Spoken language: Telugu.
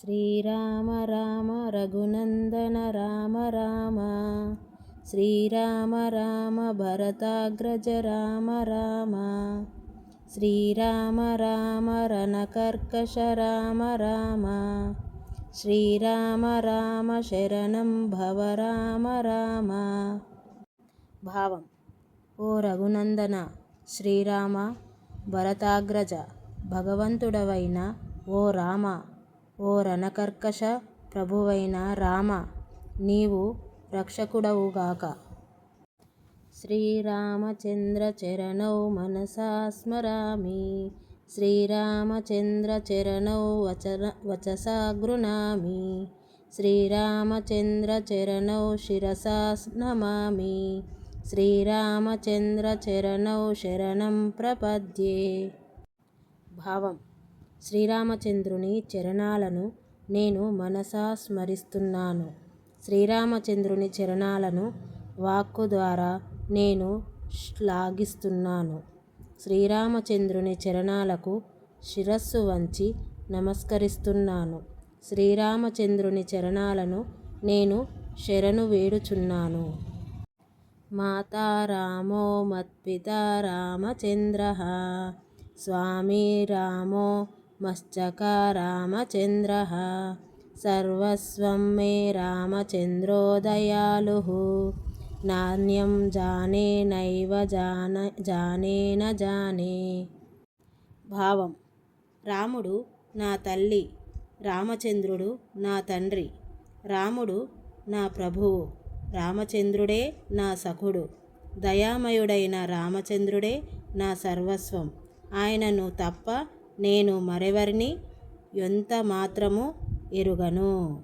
శ్రీరామ రామ రఘునందన రామ రామ. శ్రీరామ రామ భరతాగ్రజ రామ రామ. శ్రీరామ రామ రణకర్కశ రామ రామ. శ్రీరామ రామ శరణం భవ రామ రామ. భావం ఓ రఘునందన శ్రీరామ భరతాగ్రజ భగవంతుడవైన ఓ రామ. ఓ రణకర్కశ ప్రభువైన రామ నీవు రక్షకుడవుగాక. శ్రీరామచంద్ర చరణౌ మనసా స్మరామి. శ్రీరామచంద్ర చరణౌ వచన వచసా గృణామి. శ్రీరామచంద్ర చరణౌ శిరసా నమామి శ్రీరామచంద్ర చరణౌ శరణం ప్రపద్యే. భావం శ్రీరామచంద్రుని చరణాలను నేను మనసా స్మరిస్తున్నాను. శ్రీరామచంద్రుని చరణాలను వాక్కు ద్వారా నేను శ్లాఘిస్తున్నాను. శ్రీరామచంద్రుని చరణాలకు శిరస్సు వంచి నమస్కరిస్తున్నాను. శ్రీరామచంద్రుని చరణాలను నేను శరణు వేడుచున్నాను. మాతారామో మత్పిత రామచంద్ర స్వామి రామో మశ్చకా రామచంద్ర సర్వస్వం మే రామచంద్రో నాణ్యం జానే నైవ జాన జానే న జానే భావం రాముడు నా తల్లి రామచంద్రుడు నా తండ్రి రాముడు నా ప్రభువు రామచంద్రుడే నా సఖుడు దయామయుడైన రామచంద్రుడే నా సర్వస్వం ఆయనను తప్ప నేను మరెవరిని? ఎంత మాత్రము ఎరుగను?